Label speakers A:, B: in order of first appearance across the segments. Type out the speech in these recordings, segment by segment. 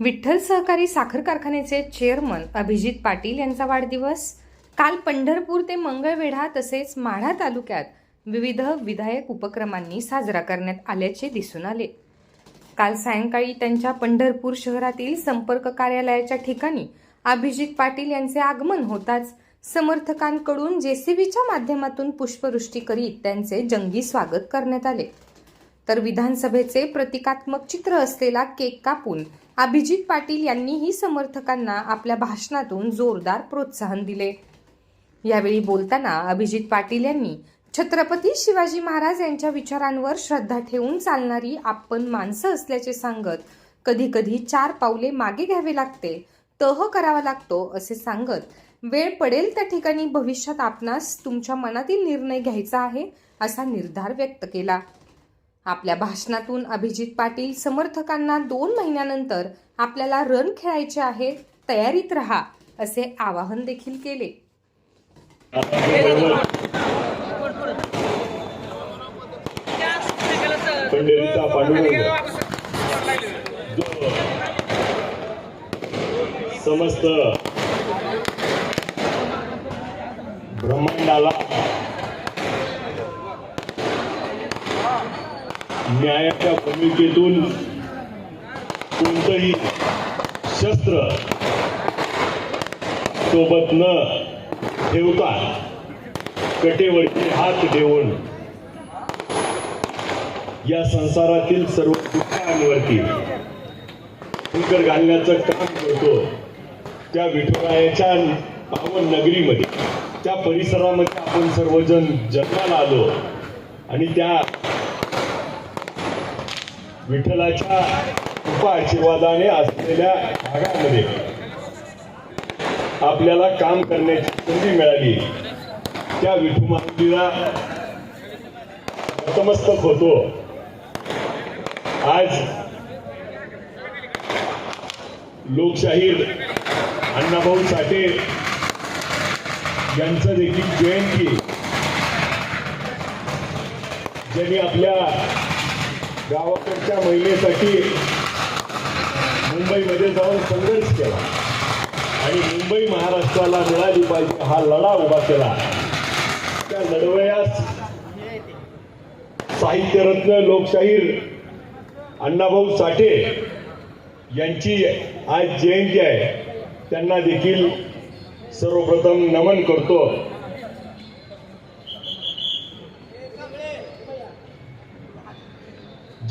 A: विठ्ठल सहकारी साखर कारखान्याचे चेअरमन अभिजित पाटील यांचा वाढदिवस. काल पंढरपूर ते मंगळवेढा तसेच माढा तालुक्यात विविध विधायक उपक्रमांनी साजरा करण्यात आल्याचे दिसून आले. काल सायंकाळी त्यांच्या पंढरपूर शहरातील संपर्क कार्यालयाच्या ठिकाणी अभिजित पाटील यांचे आगमन होताच समर्थकांकडून जेसीबीच्या माध्यमातून पुष्पवृष्टी करीत त्यांचे जंगी स्वागत करण्यात आले. तर विधानसभेचे प्रतिकात्मक चित्र असलेला केक कापून अभिजित पाटील यांनीही समर्थकांना आपल्या भाषणातून जोरदार प्रोत्साहन दिले. यावेळी बोलताना अभिजित पाटील यांनी छत्रपती शिवाजी महाराज यांच्या विचारांवर श्रद्धा ठेवून चालणारी आपण माणसं असल्याचे सांगत कधी कधी चार पावले मागे घ्यावे लागते तह करावा लागतो असे सांगत वेळ पडेल त्या ठिकाणी भविष्यात आपणास तुमच्या मनातील निर्णय घ्यायचा आहे असा निर्धार व्यक्त केला. आपल्या भाषणातून अभिजित पाटील समर्थकांना दोन महिन्यानंतर आपल्याला रन खेळायचे आहे तयारीत राहा असे आवाहन देखील केले.
B: समस्त ब्रह्मांडाला न्यायाच्या भूमिकेतून कोणतंही शस्त्र सोबत न ठेवता कटेवरचे हात देऊन या संसारातील सर्व दुःखांवरती फुंकर घालण्याचं काम करतो. त्या विठुरायाच्या पावन नगरीमध्ये त्या परिसरामध्ये आपण सर्वजण जन्माला आलो आणि त्या विठ्ठलाच्या कृपा आशीर्वादाने असलेल्या भागामध्ये आपल्याला काम करण्याची संधी मिळाली. त्या विठू मारुतीला नतमस्तक होतो. आज लोकशाहीर अण्णाभाऊ साठे यांचं देखील जयंती. ज्यांनी आपल्या गावाकडच्या महिलेसाठी मुंबईमध्ये जाऊन संघर्ष केला. आणि मुंबई महाराष्ट्राला मिळाली पाहिजे हा लढा उभा केला. त्या लढवयास साहित्यरत्न लोकशाहीर अण्णाभाऊ साठे यांची आज जयंती आहे. त्यांना देखील सर्वप्रथम नमन करतो.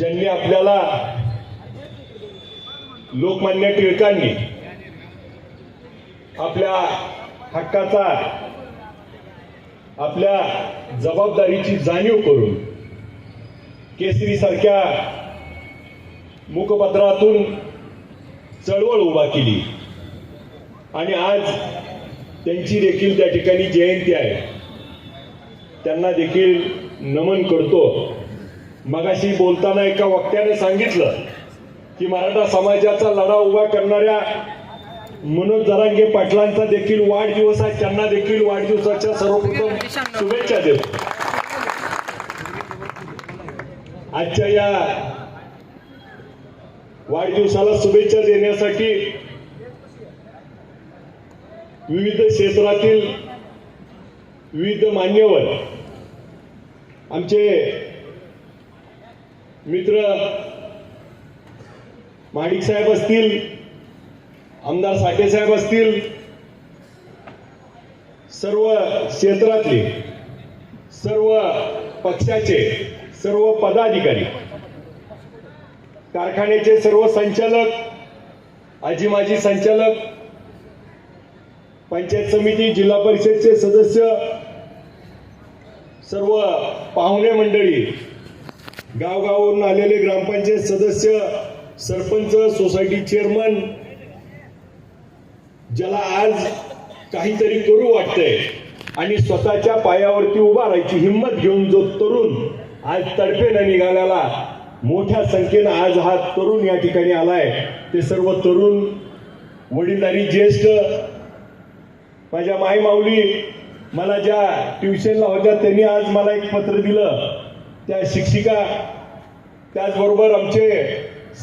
B: ज्यांनी आपल्याला लोकमान्य टिळकांनी आपल्या हक्काचा आपल्या जबाबदारीची जाणीव करून केसरी सारख्या मुखपत्रातून चळवळ उभा केली. आणि आज त्यांची देखील त्या ठिकाणी जयंती आहे. त्यांना देखील नमन करतो. मगाशी बोलताना एका वक्त्याने सांगितलं की मराठा समाजाचा लढा उभा करणाऱ्या मनोज जरांगे पाटलांचा देखील वाढदिवस आहे. त्यांना देखील वाढदिवसाच्या सर्वप्रथम शुभेच्छा देतो आजच्या या वाढदिवसाला शुभेच्छा देण्यासाठी विविध क्षेत्रातील विविध मान्यवर आमचे मित्र माडिक साहेब असतील आमदार साठे साहेब असतील सर्व क्षेत्रातले सर्व पक्षाचे सर्व पदाधिकारी कारखान्याचे सर्व संचालक आजी माजी संचालक पंचायत समिती जिल्हा परिषदचे सदस्य सर्व पाहुणे मंडळी गावगावावरून आलेले ग्रामपंचायत सदस्य सरपंच सोसायटी चेअरमन ज्याला आज काहीतरी करू वाटतंय आणि स्वतःच्या पायावरती उभा राहायची हिंमत घेऊन जो तरुण आज तडफेनं निघाल्याला मोठ्या संख्येनं आज हा तरुण या ठिकाणी आलाय. ते सर्व तरुण वडीलधारी ज्येष्ठ माझ्या माई माऊली मला ज्या ट्युशनला होत्या त्यांनी आज मला एक पत्र दिलं. त्या शिक्षिका त्याचबरोबर आमचे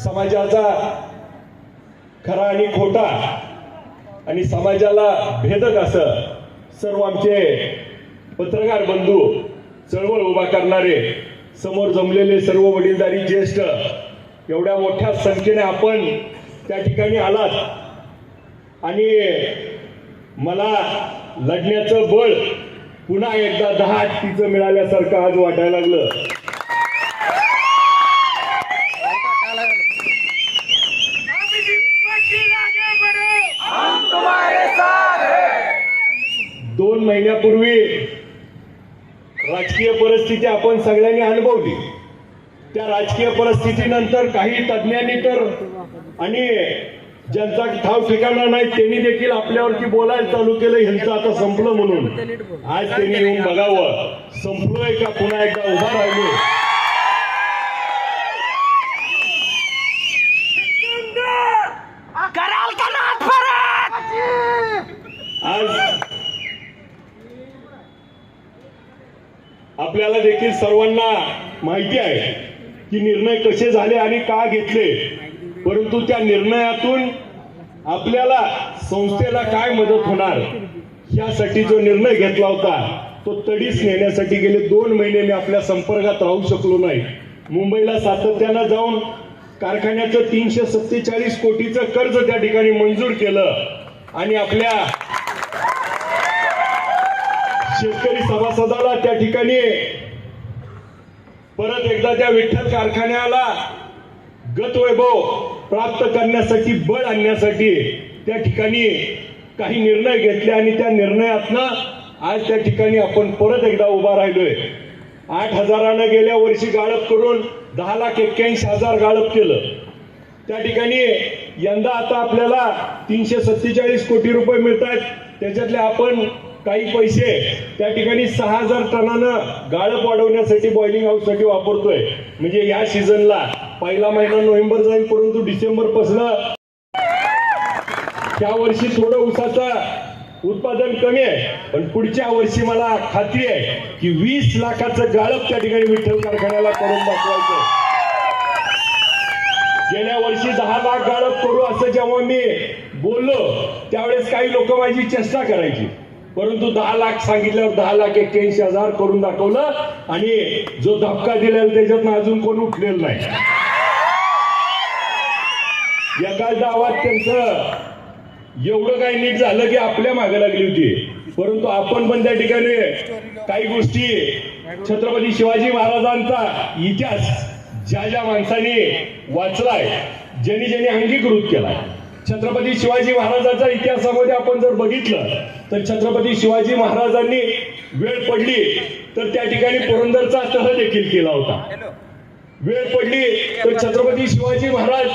B: समाजाचा खरा आणि खोटा आणि समाजाला भेदक असं सर्व आमचे पत्रकार बंधू चळवळ उभा करणारे समोर जमलेले सर्व वडीलधारी ज्येष्ठ एवढ्या मोठ्या संख्येने आपण त्या ठिकाणी आलात. आणि मला लढण्याचं बळ पुन्हा एकदा दहा हत्तीचं मिळाल्यासारखं आज वाटायला लागलं. दोन महिन्यापूर्वी राजकीय परिस्थिती आपण सगळ्यांनी अनुभवली. त्या राजकीय परिस्थितीनंतर काही तज्ज्ञांनी तर आणि ज्यांचा ठाव ठिकाणा नाही त्यांनी देखील आपल्यावरती बोलायला चालू केलं ह्यांचं आता संपलं म्हणून. आज त्यांनी येऊन बघावं. संपलोय का? पुन्हा एकदा उभा राहिलो. आज आपल्याला देखील सर्वांना माहिती आहे की निर्णय कसे झाले आणि का घेतले. परंतु त्या निर्णयातून आपल्याला संस्थेला काय मदत होणार यासाठी जो निर्णय घेतला होता तो तडीस नेण्यासाठी गेले दोन महिने मी आपल्या संपर्कात राहू शकलो नाही. मुंबईला सातत्यानं जाऊन कारखान्याचं तीनशे सत्तेचाळीस कोटीचं कर्ज त्या ठिकाणी मंजूर केलं आणि आपल्या शेतकरी सभासदाला त्या ठिकाणी परत एकदा त्या विठ्ठल कारखान्याला गतवैभव प्राप्त करण्यासाठी बळ आणण्यासाठी त्या ठिकाणी काही निर्णय घेतले आणि त्या निर्णयातनं आज त्या ठिकाणी आपण परत एकदा उभा राहिलोय. आठ हजारानं गेल्या वर्षी गाळप करून दहा लाख एक्क्याऐंशी हजार गाळप केलं. त्या ठिकाणी यंदा आता आपल्याला तीनशे सत्तेचाळीस कोटी रुपये मिळत आहेत त्याच्यातले आपण काही पैसे त्या ठिकाणी सहा हजार टनानं गाळप वाढवण्यासाठी बॉइलिंग हाऊससाठी वापरतोय. म्हणजे या सीझनला पहिला महिना नोव्हेंबर जाईल परंतु डिसेंबर पासन त्या वर्षी थोडं ऊसाचं उत्पादन कमी आहे. पण पुढच्या वर्षी मला खात्री आहे की वीस लाखाचं गाळप त्या ठिकाणी विठ्ठल कारखान्याला करून दाखवायचं गेल्या वर्षी दहा लाख गाळप करू असं जेव्हा मी बोललो त्यावेळेस काही लोक माझी चेष्टा करायची. परंतु दहा लाख सांगितल्यावर दहा लाख एक्क्याऐंशी हजार करून दाखवलं आणि जो धक्का दिलेला त्याच्यातनं अजून कोण उठलेलं नाही. एका आवाज त्यांचं एवढं काही नीट झालं की आपल्या मागे लागली होती. परंतु आपण पण त्या ठिकाणी काही गोष्टी छत्रपती शिवाजी महाराजांचा इतिहास ज्या ज्या माणसाने वाचलाय ज्यांनी ज्यांनी अंगीकृत केलाय. छत्रपती शिवाजी महाराजांच्या इतिहासामध्ये आपण जर बघितलं तर छत्रपती शिवाजी महाराजांनी वेळ पडली तर त्या ठिकाणी पुरंदरचा तह देखील केला होता. वेळ पडली तर छत्रपती शिवाजी महाराज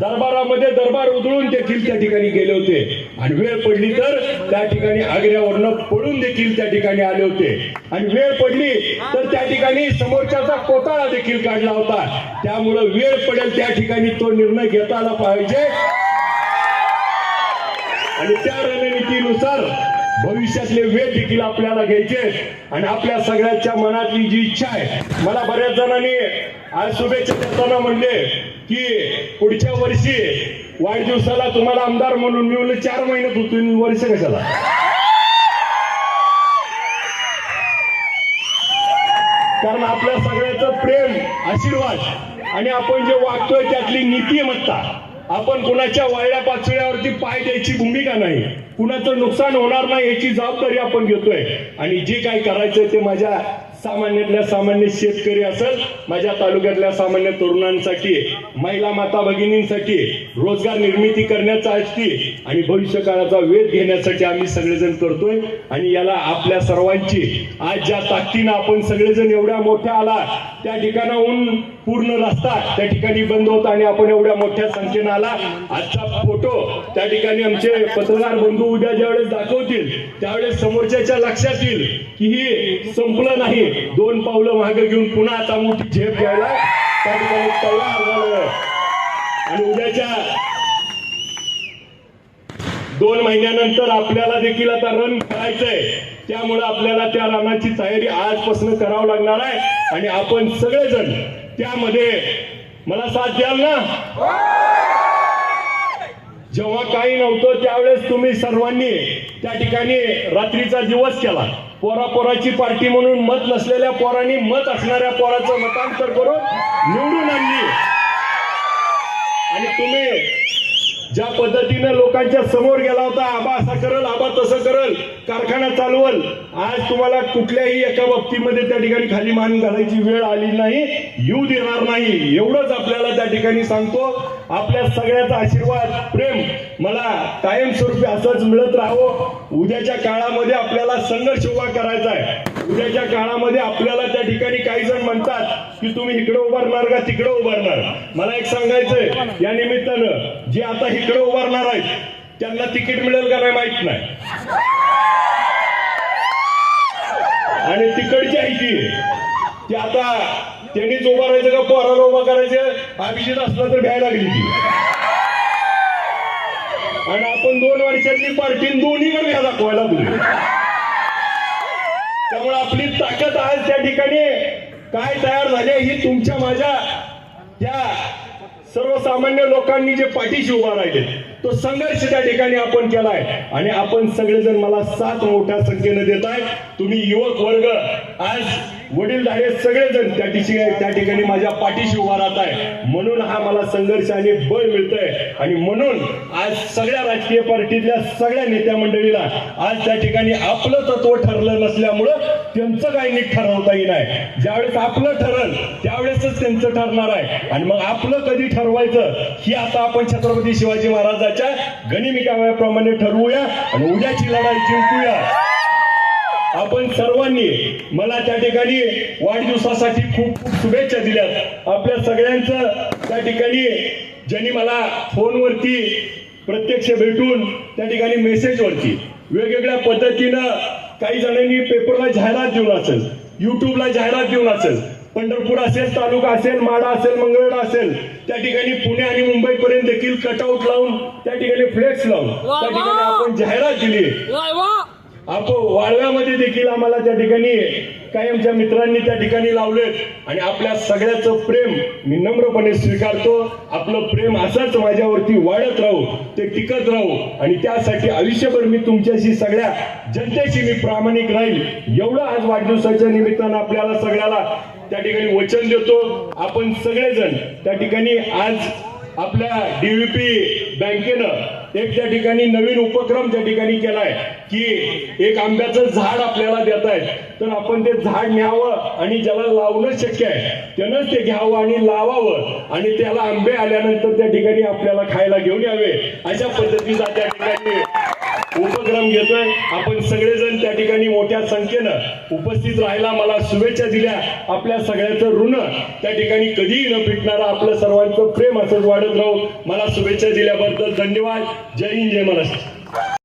B: दरबारामध्ये दरबार उधळून देखील त्या ठिकाणी गेले होते. आणि वेळ पडली तर त्या ठिकाणी आग्र्यावरनं पळून देखील त्या ठिकाणी आले होते. आणि वेळ पडली तर त्या ठिकाणी समोरच्याचा कोताळा देखील काढला होता. त्यामुळं वेळ पडेल त्या ठिकाणी तो निर्णय घेता आला पाहिजे आणि त्या रणनीतीनुसार भविष्यातले वेळ देखील आपल्याला घ्यायचे. आणि आपल्या सगळ्यांच्या मनातली जी इच्छा आहे मला बऱ्याच जणांनी आज शुभेच्छा देताना म्हणले की पुढच्या वर्षी वाढदिवसाला तुम्हाला आमदार म्हणून मी चार महिने तुम्ही वर्ष कशाला? कारण आपल्या सगळ्याचं प्रेम आशीर्वाद आणि आपण जे वागतोय त्यातली नीतिमत्ता आपण कुणाच्या वायड्या पाचळ्यावरती पाय द्यायची भूमिका नाही. कुणाचं नुकसान होणार नाही याची जबाबदारी आपण घेतोय. आणि जे काय करायचं ते माझ्या सामान्यातल्या सामान्य शेतकरी असेल माझ्या तालुक्यातल्या सामान्य तरुणांसाठी महिला माता भगिनींसाठी रोजगार निर्मिती करण्याचा असती आणि भविष्य काळाचा वेध घेण्यासाठी आम्ही सगळेजण करतोय आणि याला आपल्या सर्वांची आज ज्या ताकदीनं आपण सगळेजण एवढ्या मोठ्या आला त्या ठिकाणाहून पूर्ण रस्ता त्या ठिकाणी बंद होता आणि आपण एवढ्या मोठ्या संख्येनं आला. आजचा फोटो त्या ठिकाणी आमचे पत्रकार बंधू उद्या ज्यावेळेस दाखवतील त्यावेळेस समोरच्याच्या लक्षात येईल की ही संपलं नाही. दोन पावलं मागे घेऊन पुन्हा आता मोठी झेप घ्यायला त्या ठिकाणी तयार आणि उद्याच्या दोन महिन्यानंतर आपल्याला देखील आता रन करायचंय. त्यामुळे आपल्याला त्या रनाची तयारी आजपासून करावं लागणार आहे. आणि आपण सगळेजण त्यामध्ये मला साथ द्याल ना? जेव्हा काही नव्हतं त्यावेळेस तुम्ही सर्वांनी त्या ठिकाणी रात्रीचा दिवस केला. पोरा पोराची पार्टी म्हणून मत नसलेल्या पोरांनी मत असणाऱ्या पोराचं मतांतर करून निवडून आणली. आणि तुम्ही ज्या पद्धतीनं लोकांच्या समोर गेला होता आबा असा करल आबा तसं करल कारखाना चालवल आज तुम्हाला कुठल्याही एका बाबतीमध्ये त्या ठिकाणी खाली मान घालायची वेळ आली नाही येऊ देणार नाही. एवढंच आपल्याला त्या ठिकाणी सांगतो. आपल्या सगळ्याचा आशीर्वाद प्रेम मला कायमस्वरूपी असंच मिळत राहावं. उद्याच्या काळामध्ये आपल्याला संघर्ष उभा करायचा आहे. उद्याच्या काळामध्ये आपल्याला त्या ठिकाणी काही जण म्हणतात की तुम्ही इकडे उभारणार का तिकडे उभारणार? मला एक सांगायचंय या निमित्तानं जे आता इकडे उभारणार आहेत त्यांना तिकीट मिळेल का नाही माहीत नाही. आणि तिकडची आहे ती ते आता त्यांनीच उभारायचं का पोराला उभा करायचं? अभिजित असला तर भ्यायला लागली ती. आणि आपण दोन वर्षातली पार्टी दोन्हीकडे घ्या दाखवायला तुम्ही आपली ताकद आज त्या ठिकाणी. काय तयार झाली ही तुमच्या माझ्या या सर्वसामान्य लोकांनी जे पाठीशी उभा राहिले तो संघर्ष त्या ठिकाणी आपण केलाय. आणि आपण सगळेजण मला साथ मोठ्या संख्येने देत आहे तुम्ही युवक वर्ग आज वडीलधारे सगळेजण त्या ठिकाणी त्या ठिकाणी माझ्या पाठीशी उभा राहत आहे म्हणून हा मला संघर्ष आणि बळ मिळतंय. आणि म्हणून आज सगळ्या राजकीय पार्टीतल्या सगळ्या नेत्या मंडळीला आज त्या ठिकाणी आपलं तत्व ठरलं नसल्यामुळं त्यांचं काही नीट ठरवता येईल ज्यावेळेस आपलं ठरल त्यावेळेसच त्यांचं ठरणार आहे. आणि मग आपलं कधी ठरवायचं ही आता आपण छत्रपती शिवाजी महाराजाच्या गनिमिकाव्याप्रमाणे ठरवूया आणि उद्याची लढाई जिंकूया. आपण सर्वांनी मला त्या ठिकाणी वाढदिवसासाठी खूप खूप शुभेच्छा दिल्यात. आपल्या सगळ्यांचं त्या ठिकाणी ज्यांनी मला फोनवरती प्रत्यक्ष भेटून त्या ठिकाणी मेसेजवरती वेगवेगळ्या पद्धतीनं काही जणांनी पेपरला जाहिरात देऊन असेल युट्यूबला जाहिरात देऊन असेल पंढरपूर असेल तालुका असेल माडा असेल मंगळवेढा असेल त्या ठिकाणी पुणे आणि मुंबईपर्यंत देखील कटआउट लावून त्या ठिकाणी फ्लेक्स लावून त्या ठिकाणी आपण जाहिरात दिली आपण वाळव्यामध्ये देखील आम्हाला त्या ठिकाणी कायमच्या मित्रांनी त्या ठिकाणी लावलेत. आणि आपल्या सगळ्याचं प्रेम मी नम्रपणे स्वीकारतो. आपलं प्रेम असंच माझ्यावरती वाढत राहू ते टिकत राहू. आणि त्यासाठी आयुष्यभर मी तुमच्याशी सगळ्या जनतेशी मी प्रामाणिक राहील. एवढं आज वाढदिवसाच्या निमित्तानं आपल्याला सगळ्याला त्या ठिकाणी वचन देतो. आपण सगळेजण त्या ठिकाणी आज आपल्या डीव्हीपी बँकेनं एक त्या ठिकाणी नवीन उपक्रम त्या ठिकाणी केलाय की एक आंब्याचं झाड आपल्याला देत आहेत तर आपण ते झाड न्यावं आणि ज्याला लावणं शक्य आहे त्यानंच ते घ्यावं आणि लावावं आणि त्याला आंबे आल्यानंतर त्या ठिकाणी आपल्याला खायला घेऊन यावे अशा पद्धतीचा त्या ठिकाणी कार्यक्रम घेतोय. आपण सगळेजण त्या ठिकाणी मोठ्या संख्येनं उपस्थित राहायला मला शुभेच्छा दिल्या. आपल्या सगळ्याचं ऋण त्या ठिकाणी कधीही न फिटणारं आपलं सर्वांचं प्रेम असंच वाढत राहू. मला शुभेच्छा दिल्याबद्दल धन्यवाद. जय हिंद जय महाराष्ट्र.